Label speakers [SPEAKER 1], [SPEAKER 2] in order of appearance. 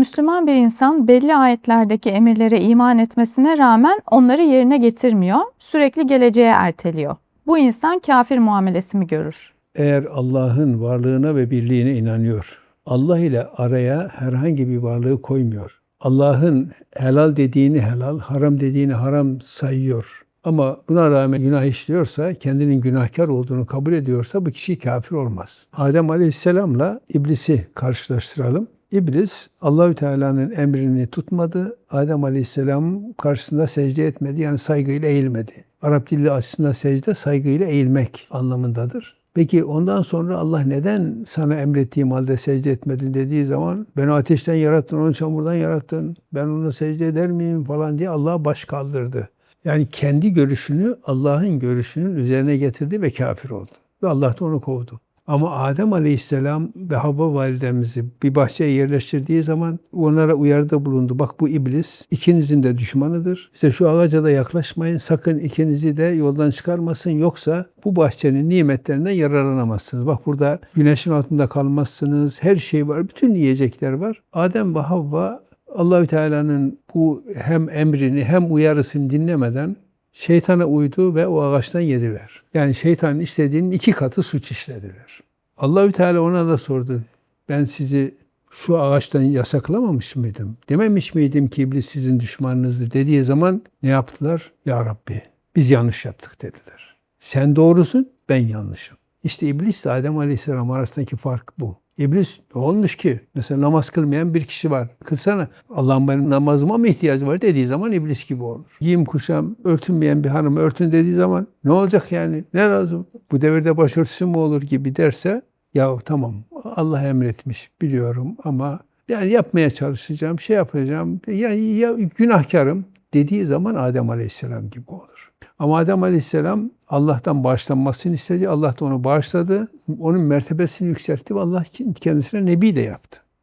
[SPEAKER 1] Müslüman bir insan belli ayetlerdeki emirlere iman etmesine rağmen onları yerine getirmiyor, sürekli geleceğe erteliyor. Bu insan kafir muamelesi mi görür?
[SPEAKER 2] Eğer Allah'ın varlığına ve birliğine inanıyor, Allah ile araya herhangi bir varlığı koymuyor. Allah'ın helal dediğini helal, haram dediğini haram sayıyor. Ama buna rağmen günah işliyorsa, kendinin günahkar olduğunu kabul ediyorsa bu kişi kafir olmaz. Adem Aleyhisselam'la iblisi karşılaştıralım. İblis Allahü Teala'nın emrini tutmadı. Adem Aleyhisselam karşısında secde etmedi. Yani saygıyla eğilmedi. Arap dili açısından secde saygıyla eğilmek anlamındadır. Peki ondan sonra Allah neden sana emrettiğim halde secde etmedin dediği zaman ben ateşten yarattın, onu çamurdan yarattın, ben onu secde eder miyim falan diye Allah'a baş kaldırdı. Yani kendi görüşünü Allah'ın görüşünün üzerine getirdi ve kafir oldu. Ve Allah da onu kovdu. Ama Adem Aleyhisselam ve Havva validemizi bir bahçeye yerleştirdiği zaman onlara uyarıda bulundu. Bak bu iblis ikinizin de düşmanıdır. İşte şu ağaca da yaklaşmayın. Sakın ikinizi de yoldan çıkarmasın. Yoksa bu bahçenin nimetlerinden yararlanamazsınız. Bak burada güneşin altında kalmazsınız. Her şey var. Bütün yiyecekler var. Adem ve Havva Allahü Teala'nın bu hem emrini hem uyarısını dinlemeden şeytana uydu ve o ağaçtan yediler. Yani şeytanın istediğinin iki katı suç işlediler. Allahü Teala ona da sordu. Ben sizi şu ağaçtan yasaklamamış mıydım? Dememiş miydim ki iblis sizin düşmanınızdır dediği zaman ne yaptılar? Ya Rabbi biz yanlış yaptık dediler. Sen doğrusun ben yanlışım. İşte iblis ile Adem Aleyhisselam arasındaki fark bu. İblis ne olmuş ki? Mesela namaz kılmayan bir kişi var. Kılsana. Allah'ın benim namazıma mı ihtiyacı var dediği zaman iblis gibi olur. Giyim kuşam örtünmeyen bir hanım örtün dediği zaman ne olacak yani? Ne lazım? Bu devirde başörtüsü mü olur gibi derse ya tamam Allah emretmiş biliyorum ama yani yapmaya çalışacağım, şey yapacağım. Yani ya günahkarım dediği zaman Adem Aleyhisselam gibi olur. Ama Adem Aleyhisselam Allah'tan bağışlanmasını istedi. Allah da onu bağışladı. Onun mertebesini yükseltti ve Allah kendisine nebi de yaptı.